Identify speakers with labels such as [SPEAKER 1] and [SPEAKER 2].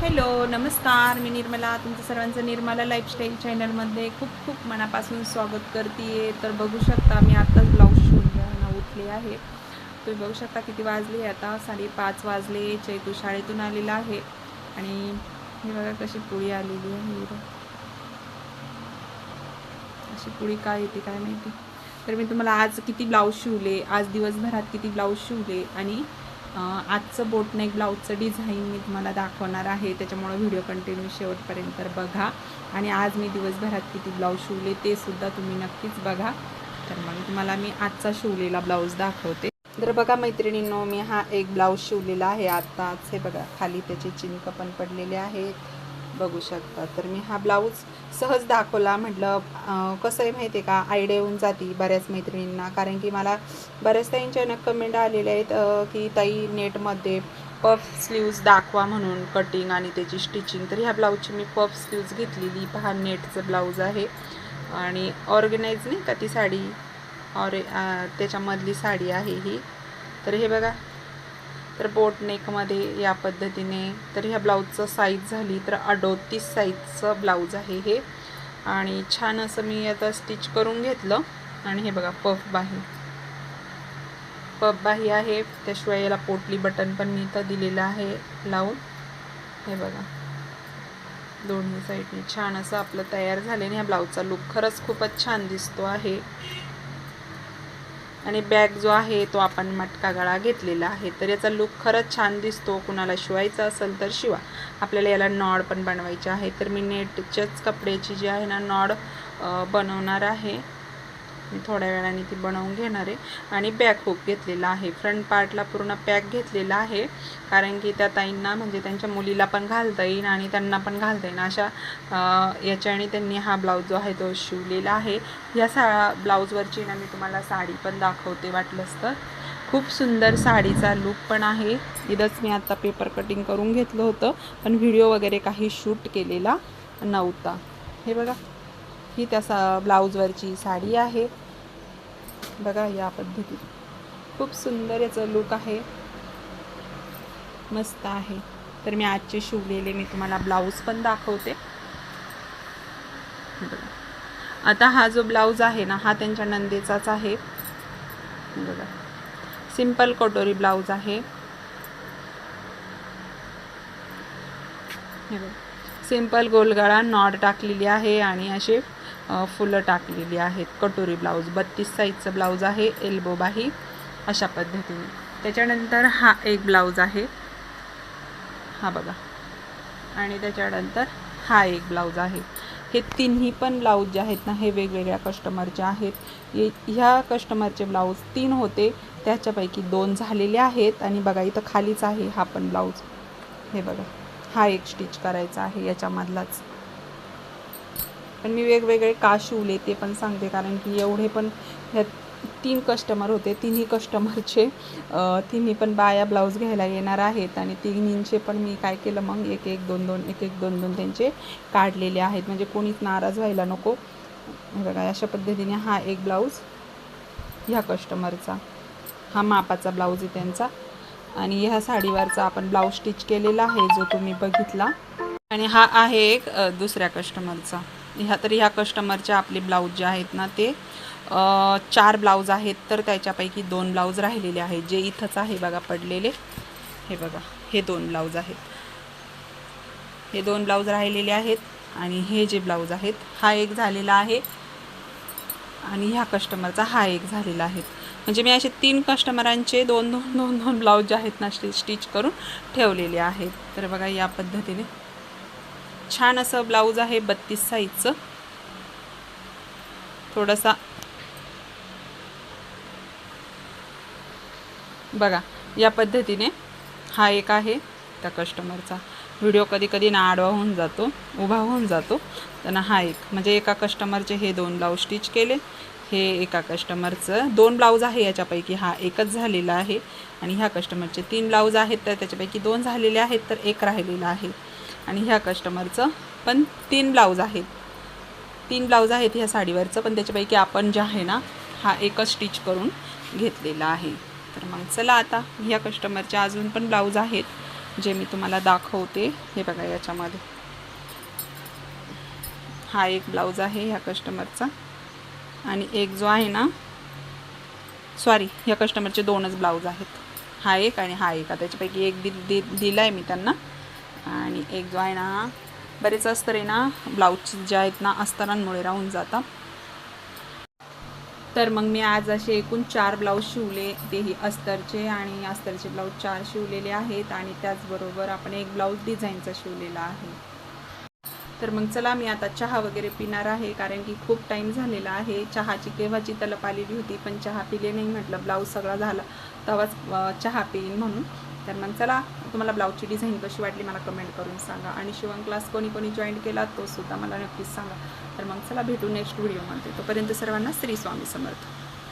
[SPEAKER 1] Hello नमस्कार. मी निर्मला. तुमचं सर्वांचं निर्मला लाईफस्टाईल चॅनलमध्ये खूप खूप मनापासून स्वागत करते तर बघू शकता मी आत्ताच ब्लाऊज शिवून उठले आहे. तुम्ही बघू शकता किती वाजले आता. साडेपाच वाजले. चैतू शाळेतून आलेला आहे. आणि हे बघा कशी पोळी आलेली आहे अशी पोळी काय येते काय माहिती. तर मी तुम्हाला आज किती ब्लाऊज शिवले. आज दिवसभरात किती ब्लाऊज शिवले. आणि आजचं बोटनेक ब्लाऊजचं डिझाईन मी तुम्हाला दाखवणार आहे. त्याच्यामुळं व्हिडिओ कंटिन्यू शेवटपर्यंत बघा. आणि आज मी दिवसभरात किती ब्लाऊज शिवले ते सुद्धा तुम्ही नक्कीच बघा. तर मग तुम्हाला मी आजचा शिवलेला ब्लाऊज दाखवते. तर बघा मैत्रिणींनो मी हा एक ब्लाऊज शिवलेला आहे आत्ताच हे बघा खाली त्याचे चिंक पण पडलेले आहेत. बघू शकता. तर मी हा ब्लाऊज सहज दाखवला. म्हटलं कसं आहे माहिती आहे का? आयडिया येऊन जाती बऱ्याच मैत्रिणींना. कारण की मला बऱ्याच ताईंच्या कमेंट आलेल्या आहेत की ताई नेटमध्ये पफ स्लीव्ज दाखवा म्हणून कटिंग आणि त्याची स्टिचिंग तर ह्या ब्लाऊजची मी पफ स्लीव्ज घेतलेली. पहा नेटचं ब्लाऊज आहे. आणि ऑर्गनाईज नाही का ती साडी? ऑरे त्याच्यामधली साडी आहे ही. तर हे बघा. तर बोट नेकमध्ये या पद्धतीने तर ह्या ब्लाऊजचं साईज झाली तर अडोतीस साईजचं ब्लाऊज आहे हे. आणि छान असं मी आता स्टिच करून घेतलं. आणि हे बघा पफ बाही. पफ बाही आहे. त्याशिवाय याला पोटली बटन पण मी इथं दिलेलं आहे लावून. हे बघा. दोन्ही साईडने छान असं आपलं तयार झाल्याने ह्या ब्लाऊजचा लुक खरंच खूपच छान दिसतो आहे. आणि बॅग जो आहे तो आपण मटका गळा घेतलेला आहे. तर याचा लुक खरंच छान दिसतो. कुणाला शिवायचा असेल तर शिवा. आपल्याला याला नॉड पण बनवायचे आहे. तर मी नेटच्याच कपड्याची जी आहे ना नॉड बनवणार आहे. मी थोड्या वेळाने ती बनवून घेणार आहे. आणि बॅक हुक घेतलेला आहे. फ्रंट पार्टला पूर्ण पॅक घेतलेला आहे. कारण की त्या ताईंना म्हणजे त्यांच्या मुलीला पण घालता येईल आणि त्यांना पण घालता येईल. अशा याच्याने त्यांनी हा ब्लाऊज जो आहे तो शिवलेला आहे. या सा ब्लाऊजवरची ना मी तुम्हाला साडी पण दाखवते वाटलंच तर खूप सुंदर साडीचा लूक पण आहे. इथंच मी आता पेपर कटिंग करून घेतलं होतं. पण व्हिडिओ वगैरे काही शूट केलेला नव्हता. हे बघा. ही त्या सा ब्लाऊजवरची साडी आहे. बघा या पद्धतीत. खूप सुंदर याचं लुक आहे. मस्त आहे. तर मी आजचे शिवलेले मी तुम्हाला ब्लाऊज पण दाखवते. बघा. आता हा जो ब्लाऊज आहे ना हा त्यांच्या नंदेचाच आहे. बघा. सिंपल कटोरी ब्लाऊज आहे. हे सिंपल गोलगळा नॉड टाकलेली आहे आणि असे फुलं टाकलेली आहेत. कटोरी ब्लाऊज बत्तीस साईजचं ब्लाऊज आहे एल्बो बाही अशा पद्धतीने. त्याच्यानंतर हा एक ब्लाऊज आहे. हा बघा. आणि त्याच्यानंतर हा एक ब्लाऊज आहे. हे तिन्ही पण ब्लाऊज जे आहेत ना हे वेगवेगळ्या कस्टमरचे आहेत. ये- ह्या कस्टमरचे ब्लाऊज तीन होते. त्याच्यापैकी दोन झालेले आहेत. आणि बघा इथं खालीच आहे हा पण ब्लाऊज. हे बघा. हा एक स्टिच करायचा आहे याच्यामधलाच. पण मी वेगवेगळे का शिवले ते पण सांगते कारण की एवढे पण ह्या तीन कस्टमर होते तिन्ही कस्टमरचे तिन्ही पण बाया ब्लाऊज घ्यायला येणार आहेत आणि तिन्हींचे पण मी काय केलं मग एक एक दोन दोन एक एक दोन दोन त्यांचे काढलेले आहेत. म्हणजे कोणीच नाराज व्हायला नको. बघा अशा पद्धतीने हा एक ब्लाऊज ह्या कस्टमरचा हा मापाचा ब्लाऊज आहे त्यांचा. आणि ह्या साडीवरचा आपण ब्लाऊज स्टिच केलेला आहे जो तुम्ही बघितला. आणि हा आहे एक दुसऱ्या कस्टमरचा ह्या तर ह्या कस्टमरचे आपले ब्लाऊज जे आहेत ना ते चार ब्लाऊज आहेत तर त्याच्यापैकी दोन ब्लाऊज राहिलेले आहेत जे इथंच आहे बघा पडलेले. हे बघा हे दोन ब्लाऊज आहेत. हे दोन ब्लाऊज राहिलेले आहेत आणि हे जे ब्लाऊज आहेत हा एक झालेला आहे आणि ह्या कस्टमरचा हा एक झालेला आहे. म्हणजे मी असे तीन कस्टमरांचे दोन दोन दोन दोन ब्लाऊज जे आहेत ना स्टि स्टिच करून ठेवलेले आहेत. तर बघा या पद्धतीने छान असं ब्लाऊज आहे बत्तीस साईजचं. थोडासा. बघा या पद्धतीने हा एक आहे त्या कस्टमरचा व्हिडिओ कधी कधी ना आडवा होऊन जातो उभा होऊन जातो. त्यांना हा एक म्हणजे एका कस्टमरचे हे दोन ब्लाऊज स्टिच केले. हे एका कस्टमरचं दोन ब्लाऊज आहे याच्यापैकी हा एकच झालेला आहे. आणि ह्या कस्टमरचे तीन ब्लाऊज आहेत तर त्याच्यापैकी दोन झालेले आहेत तर एक राहिलेला आहे. आणि ह्या कस्टमरचं पण तीन ब्लाऊज आहेत. तीन ब्लाऊज आहेत ह्या साडीवरचं पण त्याच्यापैकी आपण जे आहे ना हा एकच स्टिच करून घेतलेला आहे. तर मग चला आता ह्या कस्टमरच्या अजून पण ब्लाऊज आहेत जे मी तुम्हाला दाखवते. हे बघा याच्यामध्ये. हा एक ब्लाऊज आहे ह्या कस्टमरचा आणि एक जो आहे ना सॉरी ह्या कस्टमरचे दोनच ब्लाऊज आहेत. हा एक आणि हा एक. आता त्याच्यापैकी एक दि दिला आहे मी त्यांना. आणि एक जो आहे ना बरेच अस्तर आहे ना ब्लाऊज जे आहेत ना अस्तरांमुळे राहून जातात तर मग मी आज असे एकूण चार ब्लाऊज शिवले. तेही अस्तरचे आणि अस्तरचे ब्लाऊज चार शिवलेले आहेत आणि त्याचबरोबर आपण एक ब्लाऊज डिझाईनचा शिवलेला आहे. तर मग चला मी आता चहा वगैरे पिणार आहे कारण की खूप टाईम झालेला आहे. चहाची केव्हाची तलप आलेली होती पण चहा पिले नाही म्हटलं. ब्लाऊज सगळा झाला. तेव्हाच चहा पिईन म्हणून. तर मग चला तुम्हाला ब्लाऊजची डिझाईन कशी वाटली मला कमेंट करून सांगा. आणि शिवण क्लास कोणी कोणी जॉईन केला तो सुद्धा मला नक्कीच सांगा. तर मग चला भेटू नेक्स्ट व्हिडिओमध्ये तोपर्यंत सर्वांना श्री स्वामी समर्थ.